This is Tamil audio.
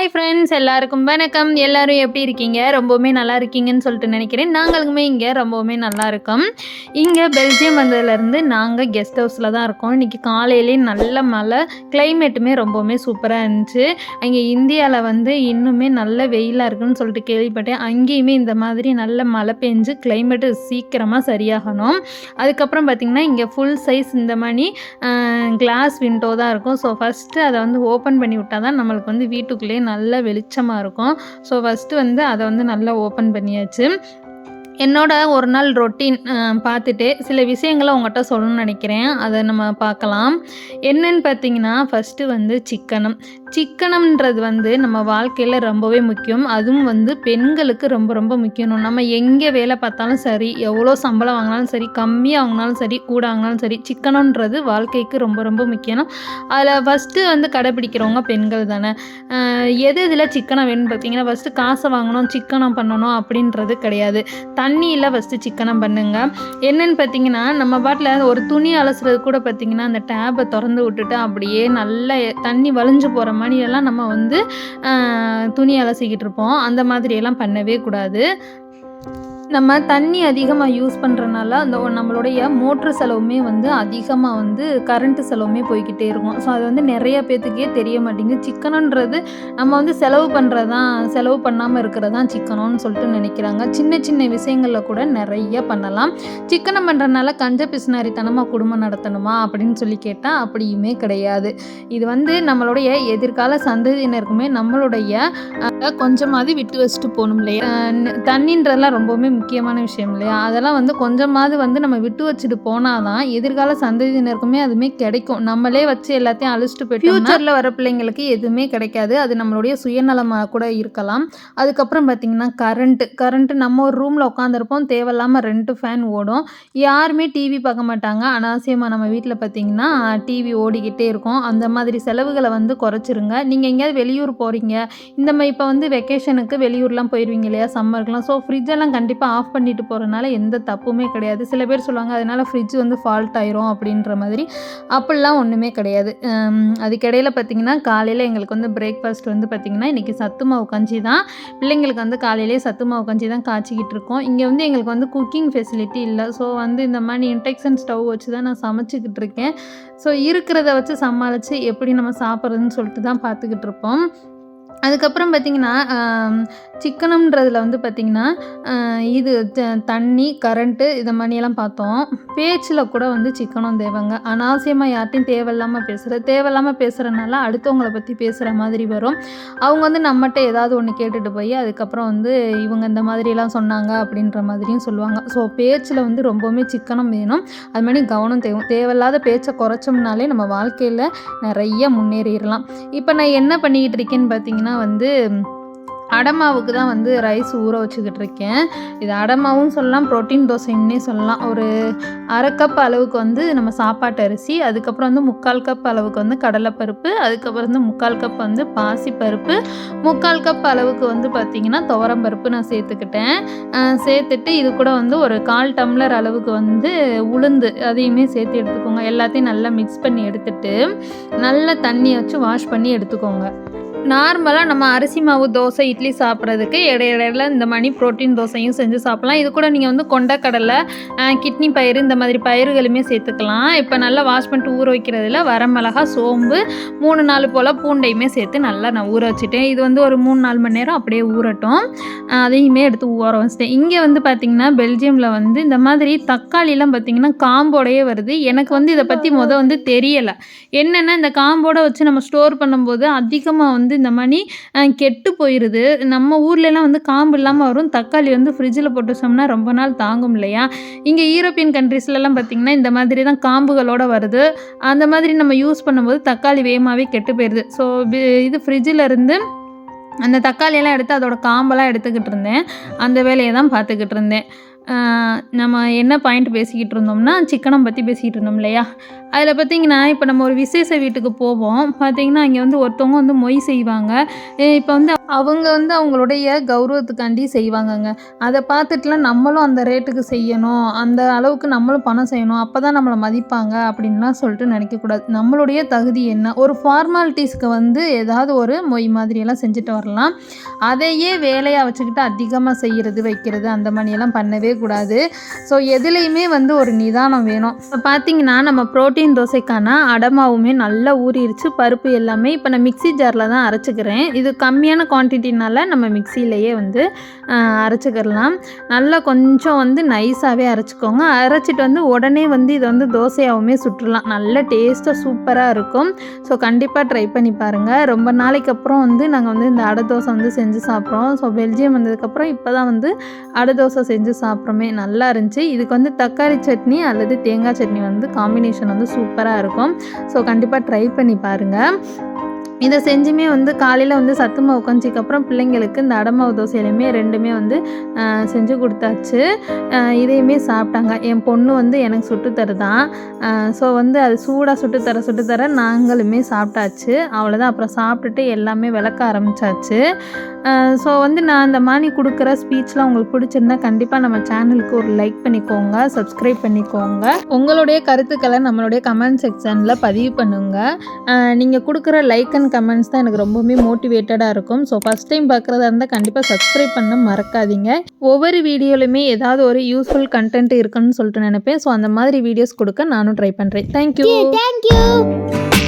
ஹாய் ஃப்ரெண்ட்ஸ் எல்லாருக்கும் வணக்கம். எல்லாரும் எப்படி இருக்கீங்க? ரொம்பவுமே நல்லா இருக்கீங்கன்னு சொல்லிட்டு நினைக்கிறேன். நாங்களுமே இங்கே ரொம்பவுமே நல்லா இருக்கோம். இங்கே பெல்ஜியம் வந்ததுலேருந்து நாங்கள் கெஸ்ட் ஹவுஸில் தான் இருக்கோம். இன்றைக்கி காலையிலே நல்ல மழை கிளைமேட்டுமே ரொம்பவுமே சூப்பராக இருந்துச்சு. அங்கே இந்தியாவில் வந்து இன்னுமே நல்ல வெயிலாக இருக்குன்னு சொல்லிட்டு கேள்விப்பட்டேன். அங்கேயுமே இந்த மாதிரி நல்ல மழை பெஞ்சு கிளைமேட்டு சீக்கிரமாக சரியாகணும். அதுக்கப்புறம் பார்த்திங்கன்னா இங்கே ஃபுல் சைஸ் இந்த மாதிரி கிளாஸ் விண்டோ தான் இருக்கும். ஸோ ஃபஸ்ட்டு அதை வந்து ஓப்பன் பண்ணி விட்டால் தான் நம்மளுக்கு வந்து வீட்டுக்குள்ளேயே நல்ல வெளிச்சமாக இருக்கும். ஸோ ஃபஸ்ட்டு வந்து அதை வந்து நல்லா ஓப்பன் பண்ணியாச்சு. என்னோட ஒரு நாள் ரொட்டீன் பார்த்துட்டு சில விஷயங்களை உங்கள்கிட்ட சொல்லணும்னு நினைக்கிறேன். அதை நம்ம பார்க்கலாம். என்னன்னு பார்த்தீங்கன்னா ஃபஸ்ட்டு வந்து சிக்கனம். சிக்கனம்ன்றது வந்து நம்ம வாழ்க்கையில் ரொம்பவே முக்கியம். அதுவும் வந்து பெண்களுக்கு ரொம்ப ரொம்ப முக்கியம். நம்ம எங்கே வேலை பார்த்தாலும் சரி எவ்வளோ சம்பளம் வாங்கினாலும் சரி கம்மியாக வாங்கினாலும் சரி கூட வாங்கினாலும் சரி சிக்கனம்ன்றது வாழ்க்கைக்கு ரொம்ப ரொம்ப முக்கியம். அதில் ஃபஸ்ட்டு வந்து கடைப்பிடிக்கிறவங்க பெண்கள் தானே. எது இதில் சிக்கனம் வேணும்னு பார்த்தீங்கன்னா ஃபஸ்ட்டு காசை வாங்கணும் சிக்கனம் பண்ணணும் அப்படின்றது கிடையாது. தண்ணியில் ஃபஸ்ட்டு சிக்கனம் பண்ணுங்க. என்னன்னு பார்த்தீங்கன்னா நம்ம பாட்டில் ஒரு துணி அலசுறது கூட பார்த்தீங்கன்னா அந்த டேப்பை திறந்து விட்டுட்டு அப்படியே நல்லா தண்ணி வழிஞ்சு போகிற மாதிரியெல்லாம் நம்ம வந்து துணி அலசிக்கிட்டு இருப்போம். அந்த மாதிரியெல்லாம் பண்ணவே கூடாது. நம்ம தண்ணி அதிகமாக யூஸ் பண்ணுறனால அந்த நம்மளுடைய மோட்ரு செலவுமே வந்து அதிகமாக வந்து கரண்ட்டு செலவுமே போய்க்கிட்டே இருக்கும். ஸோ அது வந்து நிறைய பேர்த்துக்கே தெரிய மாட்டேங்குது. சிக்கனன்றது நம்ம வந்து செலவு பண்ணுறதான் செலவு பண்ணாமல் இருக்கிறது தான் சிக்கனம்னு சொல்லிட்டு நினைக்கிறாங்க. சின்ன சின்ன விஷயங்களில் கூட நிறைய பண்ணலாம். சிக்கனம் பண்ணுறதுனால கஞ்ச பிசுனாரித்தனமாக குடும்பம் நடத்தணுமா அப்படின்னு சொல்லி கேட்டால் அப்படியுமே கிடையாது. இது வந்து நம்மளுடைய எதிர்கால சந்ததியினருக்குமே நம்மளுடைய கொஞ்சமாவது விட்டு வச்சுட்டு போகணும் இல்லையா? ந- தண்ணின்றதெல்லாம் ரொம்பவுமே முக்கியமான விஷயம் இல்லையா? அதெல்லாம் வந்து கொஞ்சமாவது வந்து நம்ம விட்டு வச்சுட்டு போனால் தான் எதிர்கால சந்ததியினருக்குமே அதுவுமே கிடைக்கும். நம்மளே வச்சு எல்லாத்தையும் அழிச்சிட்டு போயிட்டு ஃபியூச்சரில் வர பிள்ளைங்களுக்கு எதுவுமே கிடைக்காது. அது நம்மளுடைய சுயநலமாக கூட இருக்கலாம். அதுக்கப்புறம் பார்த்திங்கன்னா கரண்ட்டு கரண்ட்டு நம்ம ஒரு ரூமில் உட்காந்துருப்போம் தேவையில்லாமல் ரெண்டு ஃபேன் ஓடும். யாருமே டிவி பார்க்க மாட்டாங்க. அனாவசியமாக நம்ம வீட்டில் பார்த்தீங்கன்னா டிவி ஓடிக்கிட்டே இருக்கும். அந்த மாதிரி செலவுகளை வந்து குறைச்சிருங்க. நீங்கள் எங்கேயாவது வெளியூர் போகிறீங்க இந்த மாதிரி இப்போ வந்து வெக்கேஷனுக்கு வெளியூர்லாம் போயிடுவீங்க இல்லையா? சம்மருக்குலாம் ஸோ ஃப்ரிட்ஜெல்லாம் கண்டிப்பாக ஆஃப் பண்ணிட்டு போகிறனால எந்த தப்புமே கிடையாது. சில பேர் சொல்லுவாங்க அதனால் ஃப்ரிட்ஜ் வந்து ஃபால்ட் ஆயிரும் அப்படின்ற மாதிரி. அப்படிலாம் ஒன்றுமே கிடையாது. அதுக்கிடையில் பார்த்தீங்கன்னா காலையில் எங்களுக்கு வந்து பிரேக்ஃபாஸ்ட் வந்து பார்த்திங்கன்னா இன்றைக்கி சத்து மாவு கஞ்சி தான். பிள்ளைங்களுக்கு வந்து காலையிலே சத்து மாவு கஞ்சி தான் காய்ச்சிக்கிட்டு இருக்கோம். இங்கே வந்து எங்களுக்கு வந்து குக்கிங் ஃபெசிலிட்டி இல்லை. ஸோ வந்து இந்த மாதிரி இன்டெக்ஷன் ஸ்டவ் வச்சு தான் நான் சமைச்சிக்கிட்டு இருக்கேன். ஸோ இருக்கிறத வச்சு சமாளித்து எப்படி நம்ம சாப்பிட்றதுன்னு சொல்லிட்டு தான் பார்த்துக்கிட்டு இருப்போம் அதுக்கப்புறம் பார்த்திங்கன்னா சிக்கனம்ன்றதில் வந்து பார்த்திங்கன்னா இது த- தண்ணி கரண்ட்டு இதை மாதிரியெல்லாம் பார்த்தோம். பேச்சில் கூட வந்து சிக்கனம் தேவைங்க. அனாவசியமாக யார்ட்டையும் தேவையில்லாமல் பேசுகிறது தேவையில்லாமல் பேசுகிறனால அடுத்தவங்களை பற்றி பேசுகிற மாதிரி வரும். அவங்க வந்து நம்மகிட்ட ஏதாவது ஒன்று கேட்டுட்டு போய் அதுக்கப்புறம் வந்து இவங்க இந்த மாதிரிலாம் சொன்னாங்க அப்படின்ற மாதிரியும் சொல்லுவாங்க. ஸோ பேச்சில் வந்து ரொம்பவுமே சிக்கனம் வேணும். அது மாதிரி கவனம் தேவை. தேவையில்லாத பேச்சை குறைச்சோம்னாலே நம்ம வாழ்க்கையில் நிறைய முன்னேறிடலாம். இப்போ நான் என்ன பண்ணிக்கிட்டு இருக்கேன்னு பார்த்தீங்கன்னா வந்து அடமாவுக்கு தான் வந்து ரைஸ் ஊற வச்சுக்கிட்டு இருக்கேன் இது அடமாவும் சொல்லலாம் ப்ரோட்டீன் தோசைன்னே சொல்லலாம். ஒரு அரை கப் அளவுக்கு வந்து நம்ம சாப்பாட்டு அரிசி அதுக்கப்புறம் வந்து முக்கால் கப் அளவுக்கு வந்து கடலைப்பருப்பு அதுக்கப்புறம் வந்து முக்கால் கப் வந்து பாசிப்பருப்பு முக்கால் கப் அளவுக்கு வந்து பார்த்திங்கன்னா துவரம்பருப்பு நான் சேர்த்துக்கிட்டேன். சேர்த்துட்டு இது கூட வந்து ஒரு கால் டம்ளர் அளவுக்கு வந்து உளுந்து அதையுமே சேர்த்து எடுத்துக்கோங்க. எல்லாத்தையும் நல்லா மிக்ஸ் பண்ணி எடுத்துட்டு நல்ல தண்ணியை வச்சு வாஷ் பண்ணி எடுத்துக்கோங்க. நார்மலாக நம்ம அரிசி மாவு தோசை இட்லி சாப்பிட்றதுக்கு இடையிடையில இந்த மணி ப்ரோட்டீன் தோசையும் செஞ்சு சாப்பிட்லாம். இது கூட நீங்கள் வந்து கொண்டக்கடலை கிட்னி பயிறு இந்த மாதிரி பயிர்களுமே சேர்த்துக்கலாம். இப்போ நல்லா வாஷ் பண்ணிட்டு ஊற வைக்கிறதுல வரமிளகா சோம்பு மூணு நாலு போல் பூண்டையுமே சேர்த்து நல்லா நான் ஊற வச்சுட்டேன். இது வந்து ஒரு மூணு நாலு மணி நேரம் அப்படியே ஊறட்டும். அதையுமே எடுத்து ஊற வச்சிட்டேன். இங்கே வந்து பார்த்திங்கன்னா பெல்ஜியமில் வந்து இந்த மாதிரி தக்காளிலாம் பார்த்திங்கன்னா காம்போடையே வருது. எனக்கு வந்து இதை பற்றி முத வந்து தெரியலை. என்னென்னா இந்த காம்போட வச்சு நம்ம ஸ்டோர் பண்ணும்போது அதிகமாக வந்து இந்த மாதிரி கெட்டு போயிடுது நம்ம ஊர்லலாம் வந்து காம்பு இல்லாமல் வரும். தக்காளி வந்து ஃப்ரிட்ஜில் போட்டு வச்சோம்னா ரொம்ப நாள் தாங்கும் இல்லையா? இங்கே யூரோப்பியன் கண்ட்ரீஸ்லலாம் பார்த்திங்கன்னா இந்த மாதிரி தான் காம்புகளோட வருது. அந்த மாதிரி நம்ம யூஸ் பண்ணும்போது தக்காளி வேகமாகவே கெட்டு போயிடுது ஸோ இது ஃப்ரிட்ஜில் இருந்து அந்த தக்காளியெல்லாம் எடுத்து அதோட காம்பெல்லாம் எடுத்துக்கிட்டு இருந்தேன். அந்த வேலையை தான் பார்த்துக்கிட்டு இருந்தேன். நம்ம என்ன பாயிண்ட் பேசிக்கிட்டு இருந்தோம்னா சிக்கனம் பற்றி பேசிக்கிட்டு இருந்தோம் இல்லையா? அதில் பார்த்திங்கன்னா இப்போ நம்ம ஒரு விசேஷ வீட்டுக்கு போவோம். பார்த்திங்கன்னா அங்கே வந்து ஒருத்தவங்க வந்து மொய் செய்வாங்க. இப்போ வந்து அவங்க வந்து அவங்களுடைய கௌரவத்துக்காண்டி செய்வாங்கங்க. அதை பார்த்துட்டுலாம் நம்மளும் அந்த ரேட்டுக்கு செய்யணும். அந்த அளவுக்கு நம்மளும் பணம் செய்யணும். அப்போ தான் நம்மளை மதிப்பாங்க அப்படின்லாம் சொல்லிட்டு நினைக்கக்கூடாது. நம்மளுடைய தகுதி என்ன? ஒரு ஃபார்மாலிட்டிஸ்க்கு வந்து ஏதாவது ஒரு மொய் மாதிரியெல்லாம் செஞ்சுட்டு வரலாம். அதையே வேலையாக வச்சுக்கிட்டு அதிகமாக செய்கிறது வைக்கிறது அந்த மாதிரியெல்லாம் பண்ணவே கூடாது. ஸோ எதுலேயுமே வந்து ஒரு நிதானம் வேணும். இப்போ பார்த்தீங்கன்னா நம்ம புரோட்டீன் தோசைக்கான அடமாவுமே நல்லா ஊறிடுச்சு பருப்பு எல்லாமே இப்போ நான் மிக்ஸி ஜாரில் தான் அரைச்சிக்கிறேன். இது கம்மியான குவான்டிட்டினால நம்ம மிக்சியிலையே வந்து அரைச்சிக்கிறலாம் அரைச்சிக்கிடலாம் நல்லா கொஞ்சம் வந்து நைஸாகவே அரைச்சிக்கோங்க. அரைச்சிட்டு வந்து உடனே வந்து இதை வந்து தோசையாகவுமே சுட்டுடலாம். நல்ல டேஸ்ட்டாக சூப்பராக இருக்கும். ஸோ கண்டிப்பாக ட்ரை பண்ணி பாருங்கள் ரொம்ப நாளைக்கு அப்புறம் வந்து நாங்கள் வந்து இந்த அடை தோசை வந்து செஞ்சு சாப்பிட்றோம். ஸோ பெல்ஜியம் வந்ததுக்கப்புறம் இப்போ தான் வந்து அடை தோசை செஞ்சு சாப்பிட்றோம். நல்லா இருந்துச்சு. இதுக்கு வந்து தக்காளி சட்னி அல்லது தேங்காய் சட்னி வந்து காம்பினேஷன் வந்து சூப்பராக இருக்கும். ஸோ கண்டிப்பாக ட்ரை பண்ணி பாருங்கள் இதை செஞ்சுமே வந்து காலையில் வந்து சத்து மாவு கஞ்சிக்கு பிள்ளைங்களுக்கு இந்த அடமாவு தோசையிலையுமே ரெண்டுமே வந்து செஞ்சு கொடுத்தாச்சு. இதையுமே சாப்பிட்டாங்க. என் பொண்ணு வந்து எனக்கு சுட்டு தருதான். ஸோ வந்து அது சூடாக சுட்டு தர சுட்டு தர நாங்களுமே சாப்பிட்டாச்சு. அவ்வளோதான் அப்புறம் சாப்பிட்டுட்டு எல்லாமே விளக்க ஆரம்பிச்சாச்சு. ஸோ வந்து நான் இந்த மாதிரி கொடுக்குற ஸ்பீச்லாம் உங்களுக்கு பிடிச்சிருந்தா கண்டிப்பாக நம்ம சேனலுக்கு ஒரு லைக் பண்ணிக்கோங்க. சப்ஸ்கிரைப் பண்ணிக்கோங்க. உங்களுடைய கருத்துக்களை நம்மளுடைய கமெண்ட் செக்ஷனில் பதிவு பண்ணுங்கள் நீங்கள் கொடுக்குற லைக் அண்ட் கமெண்ட்ஸ் தான் எனக்கு ரொம்பவுமே மோட்டிவேட்டடாக இருக்கும். ஸோ ஃபஸ்ட் டைம் பார்க்குறதா இருந்தால் கண்டிப்பாக சப்ஸ்கிரைப் பண்ண மறக்காதீங்க. ஒவ்வொரு வீடியோலையுமே ஏதாவது ஒரு யூஸ்ஃபுல் கண்டென்ட் இருக்குன்னு சொல்லிட்டு நினைப்பேன். ஸோ அந்த மாதிரி வீடியோஸ் கொடுக்க நானும் ட்ரை பண்ணுறேன் தேங்க்யூ தேங்க்யூ.